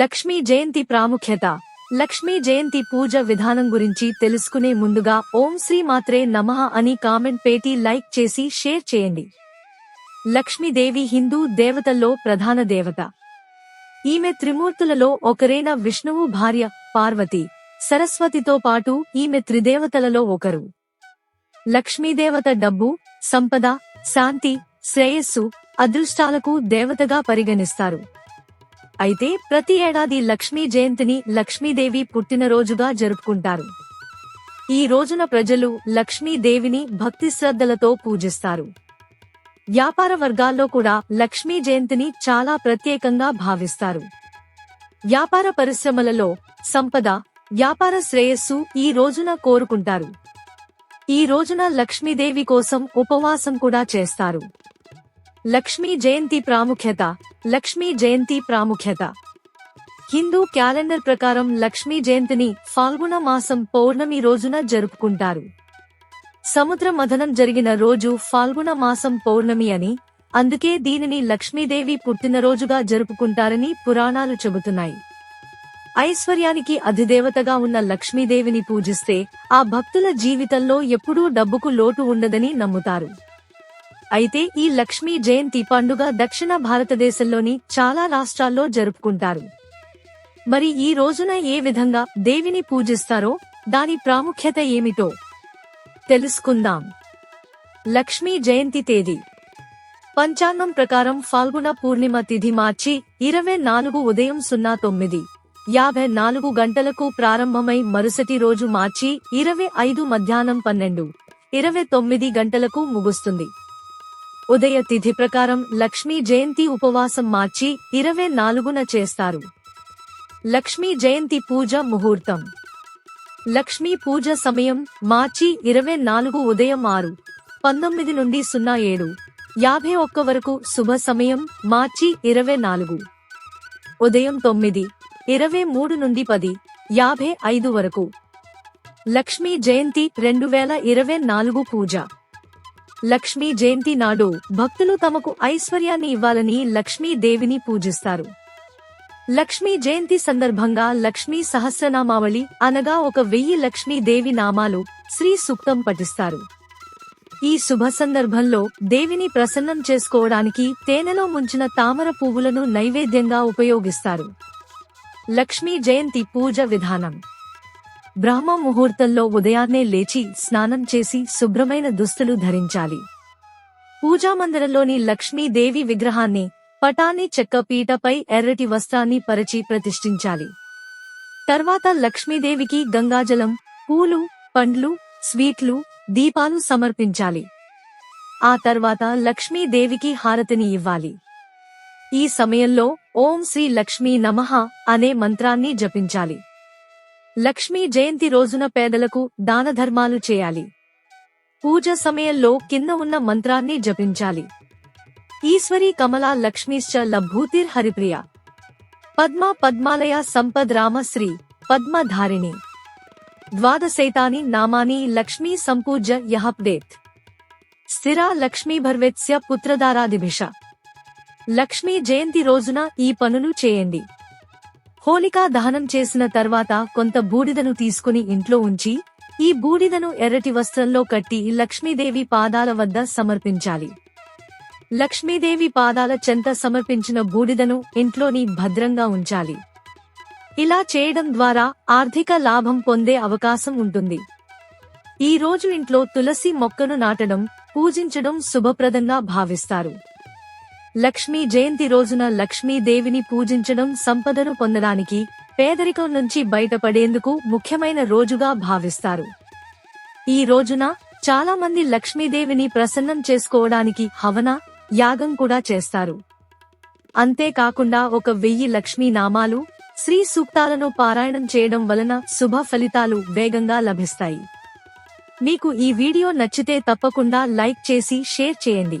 లక్ష్మీ జయంతి ప్రాముఖ్యత. లక్ష్మీ జయంతి పూజ విధానం గురించి తెలుసుకునే ముందుగా ఓం శ్రీ మాత్రే నమః అని కామెంట్ పేటి లైక్ చేసి షేర్ చేయండి. లక్ష్మీదేవి హిందూ దేవతల్లో ప్రధాన దేవత. ఈమె త్రిమూర్తులలో ఒకరైన విష్ణువు భార్య పార్వతి సరస్వతితో పాటు ఈమె త్రిదేవతలలో ఒకరు. లక్ష్మీదేవత డబ్బు సంపద శాంతి శ్రేయస్సు అదృష్టాలకు దేవతగా పరిగణిస్తారు. అయితే ప్రతి ఏడాది లక్ష్మీ జయంతిని లక్ష్మీదేవి పుట్టినరోజుగా జరుపుకుంటారు. ఈ రోజున ప్రజలు లక్ష్మీదేవిని భక్తి శ్రద్ధలతో పూజిస్తారు. వ్యాపార వర్గాల్లో కూడా లక్ష్మీ జయంతిని చాలా ప్రత్యేకంగా భావిస్తారు. వ్యాపార పరిశ్రమలలో సంపద వ్యాపార శ్రేయస్సు ఈ రోజున కోరుకుంటారు. ఈ రోజున లక్ష్మీదేవి కోసం ఉపవాసం కూడా చేస్తారు. లక్ష్మీ జయంతి ప్రాముఖ్యత లక్ష్మీ జయంతి ప్రాముఖ్యత. హిందూ క్యాలెండర్ ప్రకారం లక్ష్మీ జయంతిని ఫాల్గుణ మాసం పౌర్ణమి రోజున జరుపుకుంటారు. సముద్ర మథనం జరిగిన రోజు ఫాల్గుణ మాసం పౌర్ణమి అని అందుకే దీనిని లక్ష్మీదేవి పుట్టినరోజుగా జరుపుకుంటారని పురాణాలు చెబుతున్నాయి. ఐశ్వర్యానికి అధిదేవతగా ఉన్న లక్ష్మీదేవిని పూజిస్తే ఆ భక్తుల జీవితంలో ఎప్పుడూ డబ్బుకు లోటు ఉండదని నమ్ముతారు. అయితే ఈ లక్ష్మీ జయంతి పండుగ దక్షిణ భారతదేశంలోని చాలా రాష్ట్రాల్లో జరుపుకుంటారు. మరి ఈ రోజున ఏ విధంగా దేవిని పూజిస్తారో దాని ప్రాముఖ్యత ఏమిటో తెలుసుకుందాం. లక్ష్మీ జయంతి తేదీ. పంచాంగం ప్రకారం ఫాల్గుణ పూర్ణిమ తిథి మార్చి ఇరవై నాలుగు ఉదయం సున్నా తొమ్మిది యాభై నాలుగు గంటలకు ప్రారంభమై మరుసటి రోజు మార్చి ఇరవై ఐదు మధ్యాహ్నం పన్నెండు ఇరవై తొమ్మిది గంటలకు ముగుస్తుంది. ఉదయ తిథి ప్రకారం లక్ష్మీ జయంతి ఉపవాసం మార్చి ఇరవై నాలుగున చేస్తారు. లక్ష్మీ జయంతి పూజ ముహూర్తం. లక్ష్మీ పూజ సమయం మార్చి ఇరవై నాలుగు ఉదయం ఆరు పంతొమ్మిది నుండి సున్నా ఏడు యాభై ఒక్క వరకు శుభ సమయం మార్చి ఇరవై నాలుగు. ఉదయం తొమ్మిది ఇరవై మూడు నుండి పది యాభై ఐదు వరకు. లక్ష్మీ జయంతి రెండు వేల ఇరవై నాలుగు పూజ. లక్ష్మీ జయంతి నాడు భక్తులు తమకు ఐశ్వర్యాన్ని ఇవ్వాలని లక్ష్మీదేవిని పూజిస్తారు. లక్ష్మీ జయంతి సందర్భంగా లక్ష్మీ సహస్రనామావళి అనగా ఒక వెయ్యి లక్ష్మీదేవి నామాలు శ్రీ సూక్తం పఠిస్తారు. ఈ శుభ సందర్భంలో దేవిని ప్రసన్నం చేసుకోవడానికి తేనెలో ముంచిన తామర పువ్వులను నైవేద్యంగా ఉపయోగిస్తారు. లక్ష్మీ జయంతి పూజ విధానం. బ్రహ్మ ముహూర్తంలో ఉదయాన్నే లేచి స్నానం చేసి శుభ్రమైన దుస్తులు ధరించాలి. పూజామందిరంలోని లక్ష్మీదేవి విగ్రహాన్ని పటాన్ని చెక్క పీటపై ఎర్రటి వస్త్రాన్ని పరిచి ప్రతిష్ఠించాలి. తర్వాత లక్ష్మీదేవికి గంగాజలం పూలు పండ్లు స్వీట్లు దీపాలు సమర్పించాలి. ఆ తర్వాత లక్ష్మీదేవికి హారతిని ఇవ్వాలి. ఈ సమయంలో ఓం శ్రీ లక్ష్మీ నమః అనే మంత్రాన్ని జపించాలి. లక్ష్మీ జయంతి రోజున పేదలకు దాన ధర్మాలు చేయాలి. పూజ సమయంలో కింద ఉన్న మంత్రాన్ని జపించాలి. ఈశ్వరీ కమలా లక్ష్మీశ్చ లభూతిర్ హరిప్రియ. పద్మ పద్మాలయ సంపద్ రామశ్రీ పద్మధారిణి. ద్వాదశైతాని నామాని లక్ష్మీ సంపూజ్య యహప్దేత్. స్థిరా లక్ష్మీభర్వెత్స్య పుత్రదారాదిభిష లక్ష్మీ జయంతి రోజున ఈ పనులు చేయండి. హోలికా దహనం చేసిన తర్వాత కొంత బూడిదను తీసుకుని ఇంట్లో ఉంచి ఈ బూడిదను ఎర్రటి వస్త్రంలో కట్టి లక్ష్మీదేవి పాదాల వద్ద సమర్పించాలి. లక్ష్మీదేవి పాదాల చెంత సమర్పించిన బూడిదను ఇంట్లోని భద్రంగా ఉంచాలి. ఇలా చేయడం ద్వారా ఆర్థిక లాభం పొందే అవకాశం ఉంటుంది. ఈ రోజు ఇంట్లో తులసి మొక్కను నాటడం పూజించడం శుభప్రదంగా భావిస్తారు. లక్ష్మీ జయంతి రోజున లక్ష్మీదేవిని పూజించడం సంపదను పొందడానికి పేదరికం నుంచి బయటపడేందుకు ముఖ్యమైన రోజుగా భావిస్తారు. ఈ రోజున చాలా మంది లక్ష్మీదేవిని ప్రసన్నం చేసుకోవడానికి హవన యాగం కూడా చేస్తారు. అంతేకాకుండా ఒక వెయ్యి లక్ష్మీ నామాలు శ్రీ సూక్తాలను పారాయణం చేయడం వలన శుభ ఫలితాలు వేగంగా లభిస్తాయి. మీకు ఈ వీడియో నచ్చితే తప్పకుండా లైక్ చేసి షేర్ చేయండి.